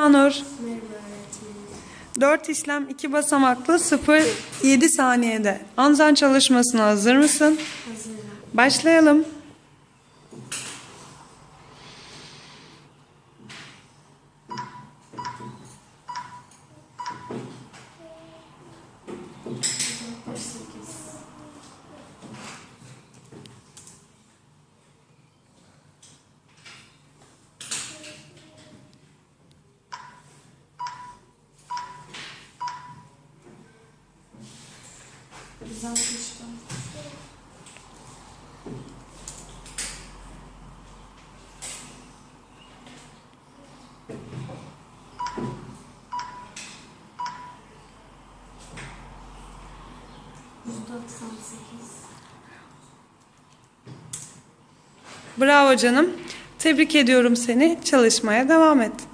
Anur. 4 işlem 2 basamaklı 0 7 saniyede. Anzen çalışmasına hazır mısın? Hazırım. Başlayalım. Bravo canım. Tebrik ediyorum seni. Çalışmaya devam et.